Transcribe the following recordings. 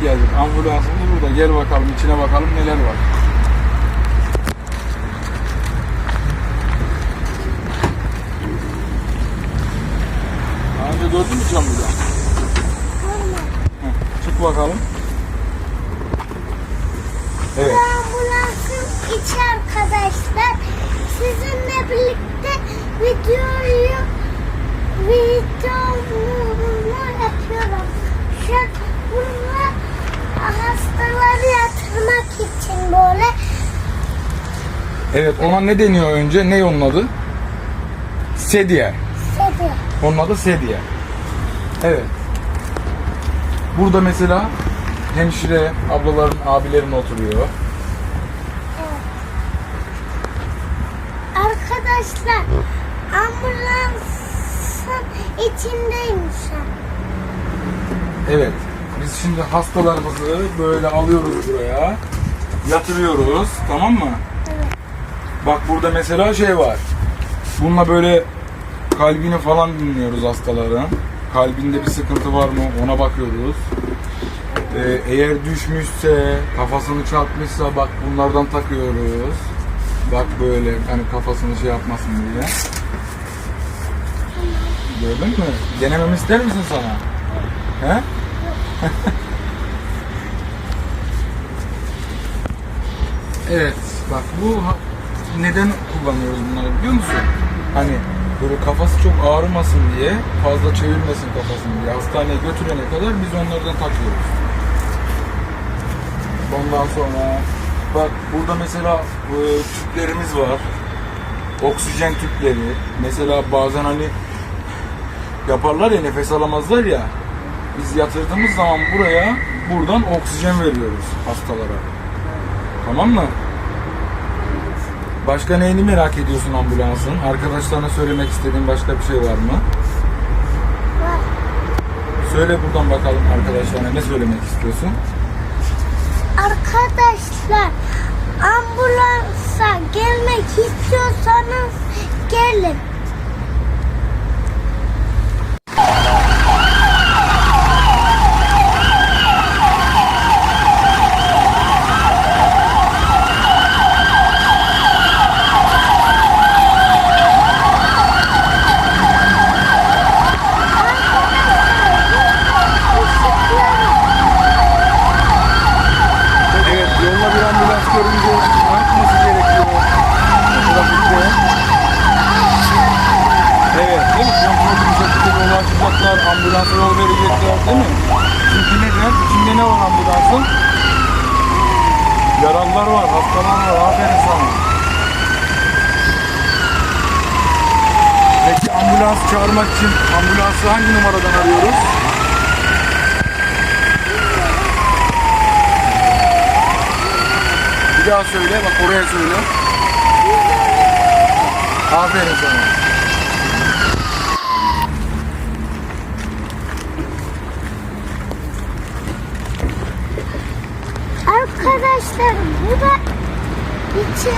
geldik. Ambulansımız burada. Gel bakalım içine bakalım neler var. Daha önce gördün mü camı da? Çık bakalım. Evet. Ambulansın içi arkadaşlar. Sizinle birlikte videoyu videomu böyle Evet ona ne deniyor önce? Ne onun adı? Sedye. sedi. Onun adı sedye. Evet. Burada mesela hemşire, ablaların, abilerin oturuyor. Arkadaşlar ambulansın an. Evet. Biz şimdi hastalarımızı böyle alıyoruz buraya. Yatırıyoruz. Tamam mı? Evet. Bak burada mesela şey var. Bununla böyle kalbini falan dinliyoruz hastaların. Kalbinde bir sıkıntı var mı ona bakıyoruz. Ee, eğer düşmüşse, kafasını çarpmışsa bak bunlardan takıyoruz. Bak böyle hani kafasını şey yapmasın diye. Gördün mü? Denememi ister misin sana? He? Evet, bak bu neden kullanıyoruz bunları biliyor musun? Hani böyle kafası çok ağrımasın diye, fazla çevirmesin kafasını diye hastaneye götürene kadar biz onlardan takıyoruz. Ondan sonra bak burada mesela e, tüplerimiz var. Oksijen tüpleri. Mesela bazen hani yaparlar ya nefes alamazlar ya. Biz yatırdığımız zaman buraya buradan oksijen veriyoruz hastalara. Tamam mı? Başka neyini merak ediyorsun ambulansın? Arkadaşlarına söylemek istediğin başka bir şey var mı? Var. Söyle buradan bakalım arkadaşlarına ne söylemek istiyorsun? Arkadaşlar ambulansa gelmek istiyorsanız gelin. Evet, yolda bir ambulans görünce ne yapması gerekiyor? Trafikte. Evet, değil mi? Kontrollü bir şekilde yolu açacaklar, ambulansa yol verecekler, değil mi? Çünkü neden? İçinde ne var ambulansın? Yaralılar var, hastalar var, aferin sana. Peki ambulans çağırmak için ambulansı hangi numaradan arıyoruz? Bir daha söyle, bak oraya söyle. Aferin sana. Arkadaşlar bu da içi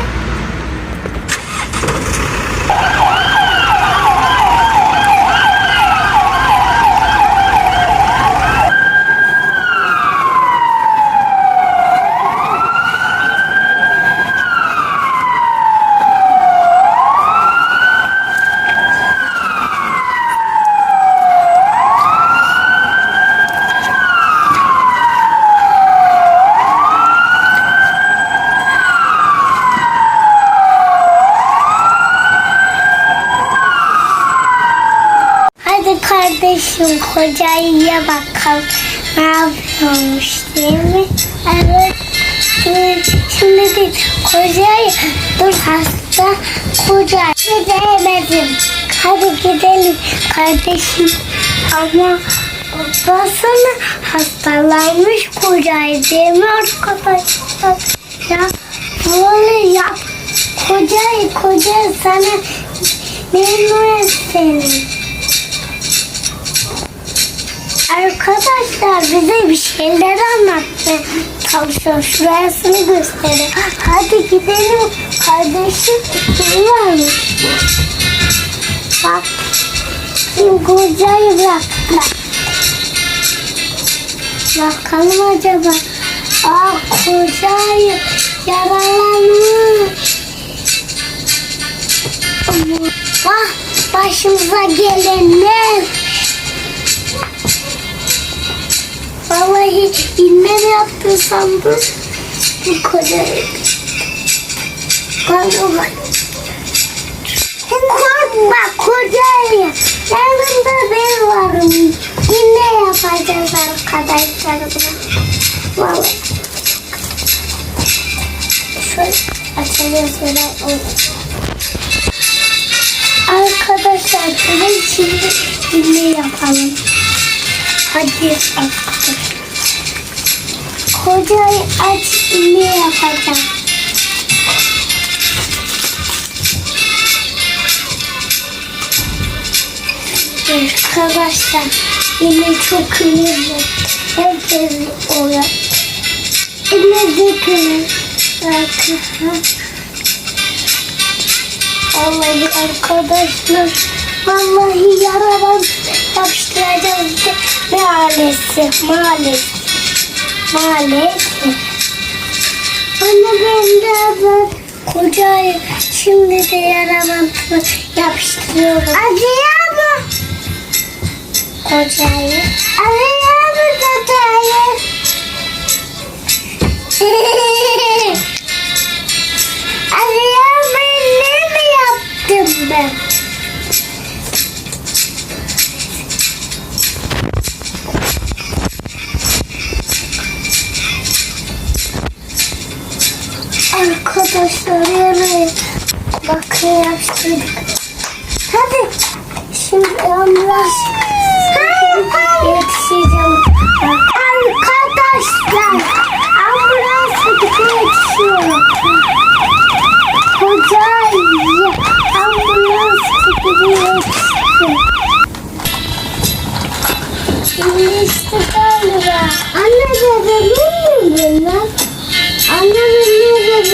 Hadi kardeşim kocaya bakalım ne yapıyormuş değil mi? Evet. Şimdi değil kocayı dur hasta koca gidemedim. Hadi gidelim kardeşim. Ama babasını hastalanmış kocayı değil mi arkadaşlar? Ya böyle yap. Kocayı kocayı sana memnun senin. Arkadaşlar bize bir şeyler anlattı. Çalışıyor şurasını gösterin. Hadi gidelim. Kardeşim kim varmış? Bak. Şimdi kocayı bıraktılar. Bakalım acaba. Aa kocayı yaralanmış. Bak başımıza gelenler. Vallahi inme mi yaptın sandım. Bu kocayı. Korkma. Korkma kocayı. Yanında ben varım. Yine yapacağız arkadaşlarımla. Vallahi. Şöyle açacağız böyle. Arkadaşlar ben şimdi yine yapalım. Hadi arkadaşlar. Kocayı aç ne yapacağım? Arkadaşlar yine çok önemli. Herkes oraya. Yine dökülür. Arkadaşlar. Vallahi arkadaşlar. Vallahi yaradan yapıştıracağız. Maalesef, maalesef. Maalesef. Anne ben de ben kocayı şimdi de yaramantımı yapıştırıyorum. Acıyor mu? Kocayı. Acıyor mu kocayı? bakın yapıştırdık. Hadi şimdi ambulans